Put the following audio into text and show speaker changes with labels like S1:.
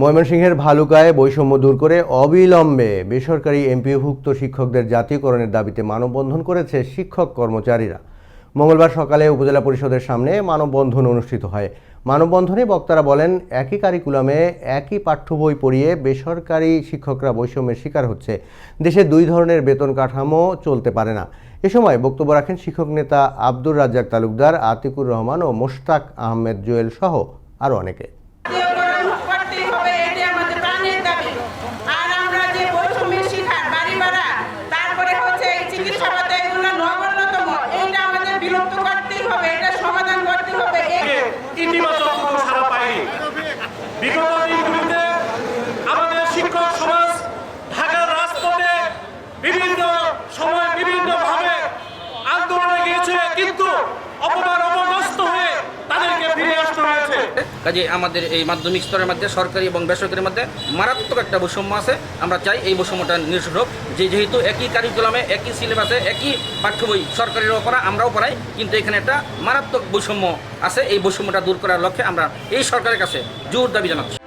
S1: ময়মনসিংহের ভালুকায় বৈষম্য দূর করে অবিলম্বে বেসরকারি এমপিওভুক্ত শিক্ষকদের জাতীয়করণের দাবিতে মানববন্ধন করেছে শিক্ষক কর্মচারীরা। মঙ্গলবার সকালে উপজেলা পরিষদের সামনে মানববন্ধন অনুষ্ঠিত হয়। মানববন্ধনে বক্তারা বলেন, একই কারিকুলামে একই পাঠ্য বই পড়িয়ে বেসরকারি শিক্ষকরা বৈষম্যের শিকার হচ্ছে। দেশে দুই ধরনের বেতন কাঠামো চলতে পারে না। এ সময় বক্তব্য রাখেন শিক্ষক নেতা আব্দুর রাজ্জাক তালুকদার, আতিকুর রহমান ও মোশতাক আহমেদ জুয়েল সহ আরও অনেকে।
S2: বিগত দিনগুলিতে সমাজ বিভিন্ন সময় বিভিন্নভাবে আন্দোলনে গিয়েছে কিন্তু অপমান
S3: কাজে আমাদের এই মাধ্যমিক স্তরের মধ্যে, সরকারি এবং বেসরকারির মধ্যে মারাত্মক একটা বৈষম্য আছে। আমরা চাই এই বৈষম্যটা নিরসন হোক। যে যেহেতু একই কারিকুলামে একই সিলেবাসে একই পাঠ্য বই সরকারিরও পড়া আমরাও পড়াই কিন্তু এখানে একটা মারাত্মক বৈষম্য আছে। এই বৈষম্যটা দূর করার লক্ষ্যে আমরা এই সরকারের কাছে জোর দাবি জানাচ্ছি।